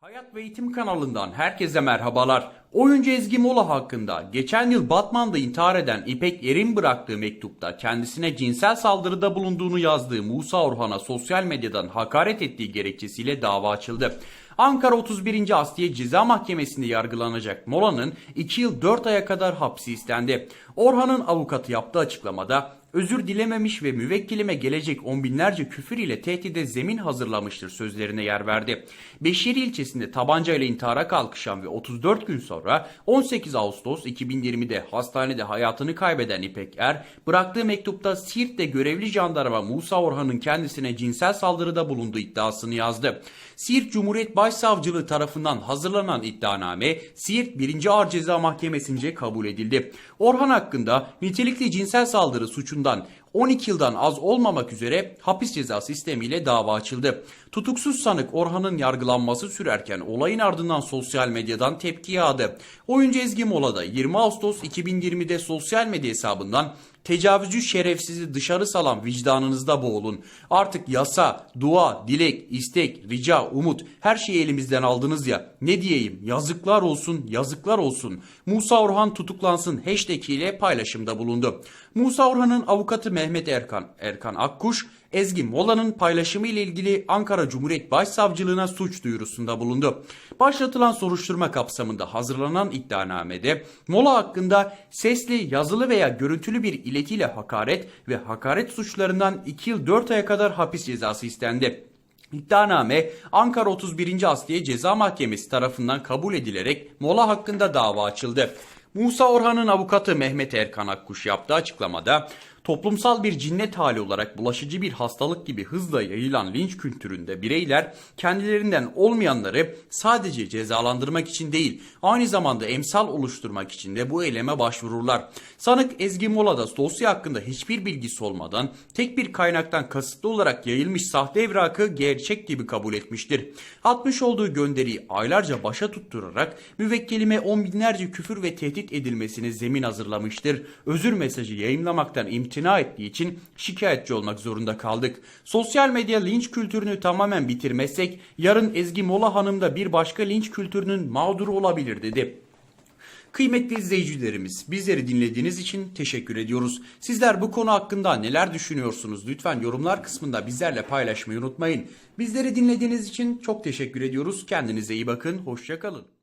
Hayat ve Eğitim kanalından herkese merhabalar. Oyuncu Ezgi Mola hakkında geçen yıl Batman'da intihar eden İpek Er'in bıraktığı mektupta kendisine cinsel saldırıda bulunduğunu yazdığı Musa Orhan'a sosyal medyadan hakaret ettiği gerekçesiyle dava açıldı. Ankara 31. Asliye Ceza Mahkemesi'nde yargılanacak Mola'nın 2 yıl 4 aya kadar hapsi istendi. Orhan'ın avukatı yaptığı açıklamada özür dilememiş ve müvekkilime gelecek on binlerce küfür ile tehdide zemin hazırlamıştır sözlerine yer verdi. Beşiri ilçesinde tabancayla intihara kalkışan ve 34 gün sonra 18 Ağustos 2020'de hastanede hayatını kaybeden İpek Er, bıraktığı mektupta Siirt'te görevli jandarma Musa Orhan'ın kendisine cinsel saldırıda bulunduğu iddiasını yazdı. Siirt Cumhuriyet Başsavcılığı tarafından hazırlanan iddianame Siirt 1. Ağır Ceza Mahkemesi'nce kabul edildi. Orhan hakkında nitelikli cinsel saldırı suçundan 12 yıldan az olmamak üzere hapis cezası sistemiyle dava açıldı. Tutuksuz sanık Orhan'ın yargılanması sürerken olayın ardından sosyal medyadan tepki yağdı. Oyuncu Ezgi Mola da 20 Ağustos 2020'de sosyal medya hesabından tecavüzcü şerefsizi dışarı salan vicdanınızda boğulun. Artık yasa, dua, dilek, istek, rica, umut her şeyi elimizden aldınız ya. Ne diyeyim yazıklar olsun yazıklar olsun. Musa Orhan tutuklansın hashtag ile paylaşımda bulundu. Musa Orhan'ın avukatı Mehmet Erkan, Erkan Akkuş, Ezgi Mola'nın paylaşımı ile ilgili Ankara Cumhuriyet Başsavcılığına suç duyurusunda bulundu. Başlatılan soruşturma kapsamında hazırlanan iddianamede Mola hakkında sesli, yazılı veya görüntülü bir iletiyle hakaret ve hakaret suçlarından 2 yıl 4 aya kadar hapis cezası istendi. İddianame Ankara 31. Asliye Ceza Mahkemesi tarafından kabul edilerek Mola hakkında dava açıldı. Musa Orhan'ın avukatı Mehmet Erkan Akkuş yaptığı açıklamada toplumsal bir cinnet hali olarak bulaşıcı bir hastalık gibi hızla yayılan linç kültüründe bireyler kendilerinden olmayanları sadece cezalandırmak için değil aynı zamanda emsal oluşturmak için de bu eyleme başvururlar. Sanık Ezgi Mola da dosya hakkında hiçbir bilgisi olmadan tek bir kaynaktan kasıtlı olarak yayılmış sahte evrakı gerçek gibi kabul etmiştir. Atmış olduğu gönderiyi aylarca başa tutturarak müvekkilime on binlerce küfür ve tehdit edilmesine zemin hazırlamıştır. Özür mesajı yayınlamaktan imtina ettiği için şikayetçi olmak zorunda kaldık. Sosyal medya linç kültürünü tamamen bitirmezsek yarın Ezgi Mola Hanım da bir başka linç kültürünün mağduru olabilir dedi. Kıymetli izleyicilerimiz, bizleri dinlediğiniz için teşekkür ediyoruz. Sizler bu konu hakkında neler düşünüyorsunuz? Lütfen yorumlar kısmında bizlerle paylaşmayı unutmayın. Bizleri dinlediğiniz için çok teşekkür ediyoruz. Kendinize iyi bakın, hoşçakalın.